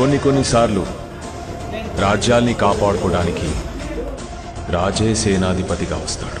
కొన్ని కొన్నిసార్లు రాజ్యాల్ని కాపాడుకోవడానికి రాజే సేనాధిపతిగా వస్తాడు.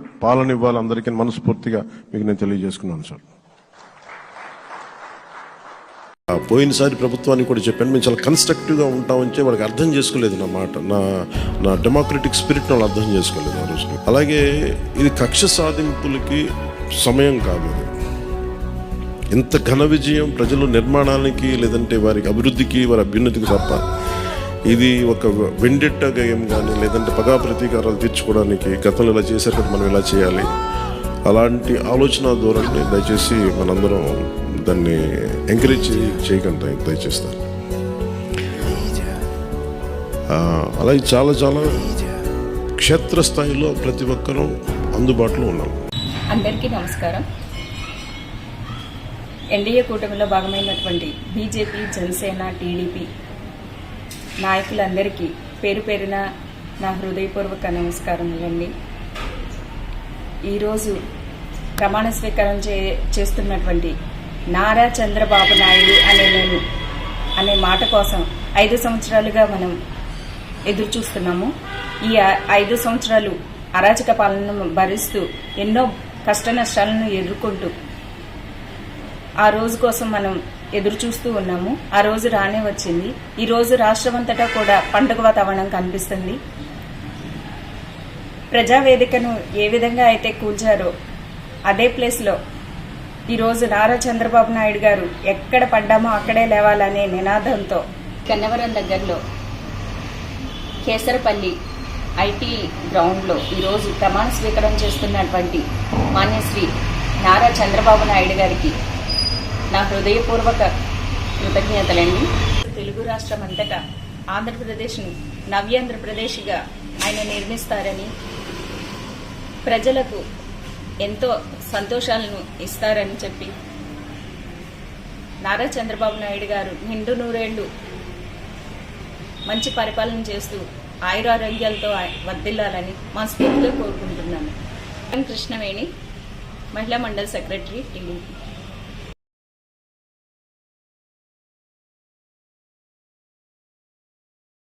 పాలన ఇవ్వాలి అందరికీ మనస్ఫూర్తిగా మీకు నేను తెలియజేసుకున్నాను సార్. పోయినసారి ప్రభుత్వానికి కూడా చెప్పాను మేము చాలా కన్స్ట్రక్టివ్గా ఉంటామని చెప్పి వాళ్ళకి అర్థం చేసుకోలేదు నా మాట. నా నా డెమోక్రటిక్ స్పిరిట్ వాళ్ళు అర్థం చేసుకోలేదు ఆ రోజు అలాగే ఇది కక్ష సాధింపులకి సమయం కాదు ఇంత ఘన విజయం ప్రజల నిర్మాణానికి లేదంటే వారికి అభివృద్ధికి వారి అభ్యున్నతికి తప్ప ఇది ఒక వెండెట్ట గేయం కానీ లేదంటే పగా ప్రతీకారాలు తీర్చుకోవడానికి గతంలో ఇలా చేశారు కదా మనం ఇలా చేయాలి. అలాంటి ఆలోచన ధోరణి దయచేసి మనందరం దాన్ని ఎంకరేజ్ చేయకుండా దయచేసి. అలాగే చాలా చాలా క్షేత్రస్థాయిలో ప్రతి ఒక్కరూ అందుబాటులో ఉన్నాం అందరికీ నమస్కారం. ఎన్డీఏ కూటమిలో భాగమైనటువంటి బీజేపీ జనసేన టీడీపీ నాయకులందరికీ పేరు పేరున నా హృదయపూర్వక నమస్కారములండి ఈరోజు ప్రమాణ స్వీకారం చే చేస్తున్నటువంటి నారా చంద్రబాబు నాయుడు అనే నేను అనే మాట కోసం ఐదు సంవత్సరాలుగా మనం ఎదురు చూస్తున్నాము ఈ ఐదు సంవత్సరాలు అరాచక పాలనను భరిస్తూ ఎన్నో కష్ట నష్టాలను ఎదుర్కొంటూ ఆ రోజు కోసం మనం ఎదురు చూస్తూ ఉన్నాము. ఆ రోజు రానే వచ్చింది. ఈ రోజు రాష్ట్రమంతటా కూడా పండుగ వాతావరణం కనిపిస్తుంది. ప్రజావేదికను ఏ విధంగా అయితే కూల్చారో అదే ప్లేస్లో ఈరోజు నారా చంద్రబాబు నాయుడు గారు ఎక్కడ పడ్డామో అక్కడే లేవాలనే నినాదంతో కన్నవరం దగ్గరలో కేసరపల్లి ఐటీ గ్రౌండ్లో ఈరోజు ప్రమాణ స్వీకారం చేస్తున్నటువంటి మాన్యశ్రీ నారా చంద్రబాబు నాయుడు గారికి నా హృదయపూర్వక కృతజ్ఞతలండి. తెలుగు రాష్ట్రం అంతటా ఆంధ్రప్రదేశ్ను నవ్యాంధ్రప్రదేశ్గా ఆయన నిర్మిస్తారని ప్రజలకు ఎంతో సంతోషాలను ఇస్తారని చెప్పి నారా చంద్రబాబు నాయుడు గారు నిండు నూరేళ్ళు మంచి పరిపాలన చేస్తూ ఆయురారోగ్యాలతో వర్దిల్లాలని మా మనస్ఫూర్తిగా కోరుకుంటున్నాను. కృష్ణవేణి మహిళా మండలి సెక్రటరీ టీడీపీ